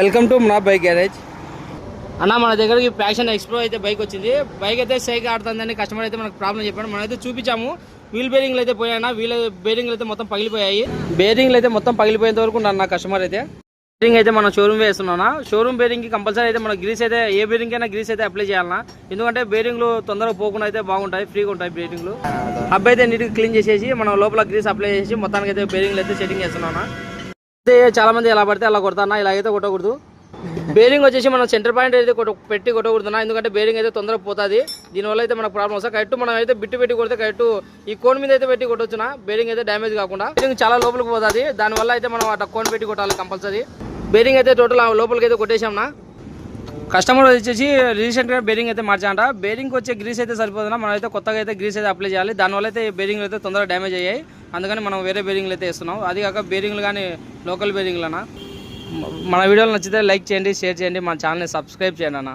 Welcome to నా bike garage అన్న మన దగ్గరికి ప్యాషన్ ఎక్స్ప్రో అయితే బైక్ వచ్చింది. బైక్ అయితే సైకి ఆడుతుందని కస్టమర్ అయితే మనకు ప్రాబ్లం చెప్పాడు. మనం అయితే చూపించాము వీల్ బేరింగ్లు అయితే పోయాయన్న వీల్ బేరింగ్లు అయితే మొత్తం పగిలిపోయాయి. బేరింగ్లు అయితే మొత్తం పగిలిపోయేంత వరకు నా కస్టమర్ అయితే. బేరింగ్ అయితే మనం షోరూమ్ వేస్తున్నానా షోరూమ్ బేరింగ్కి కంపల్సరీ అయితే మన గ్రీస్ అయితే ఏ బేరింగ్ అయినా గ్రీస్ అయితే అప్లై చేయాలన్నా. ఎందుకంటే బేరింగ్లు తొందరగా పోకుండా అయితే బాగుంటాయి. ఫ్రీగా ఉంటాయి బేరింగ్లు హబ్ అయితే నీట్గా క్లీన్ చేసేసి మనం లోపల గ్రీస్ అప్లై చేసి మొత్తానికి అయితే బేరింగ్లు అయితే సెట్టింగ్ చేస్తున్నానా చాలా మంది ఎలా పడితే అలా కొడతానా ఇలా అయితే కొట్టకూడదు. బేరింగ్ వచ్చేసి మనం సెంటర్ పాయింట్ అయితే కొట్ట పెట్టి కొట్టకూడదు ఎందుకంటే బేరింగ్ అయితే తొందరగా పోతుంది. దీనివల్ల అయితే మనకు ప్రాబ్లం వస్తుంది. కరెక్ట్ మనం అయితే బిట్టు పెట్టి కొడితే కరెక్ట్ ఈ కోన్ మీద అయితే పెట్టి కొట్టొచ్చునా? బేరింగ్ అయితే డ్యామేజ్ కాకుండా. బేరింగ్ చాలా లోపలికి పోతుంది. దానివల్ల అయితే మనం అట్లా కోన్ పెట్టి కొట్టాలి కంపల్సరీ బేరింగ్ అయితే టోటల్ లోపలికి అయితే కొట్టేసాంనా కస్టమర్ వచ్చేసి రీసెంట్గా బేరింగ్ అయితే మార్చాంట బేరింగ్ వచ్చే గ్రీస్ అయితే సరిపోతున్నా మనం అయితే కొత్తగా అయితే గ్రీస్ అయితే అప్లై చేయాలి. దానివల్ల అయితే బేరింగ్ అయితే తొందరగా డ్యామేజ్ అయ్యాయి. అందుకని మనం వేరే బేరింగ్లు అయితే వేస్తున్నాం. అది కాక బేరింగ్లు కానీ లోకల్ బేరింగ్లనా మన వీడియోలు నచ్చితే లైక్ చేయండి షేర్ చేయండి మన ఛానల్ని సబ్స్క్రైబ్ చేయండి అన్న.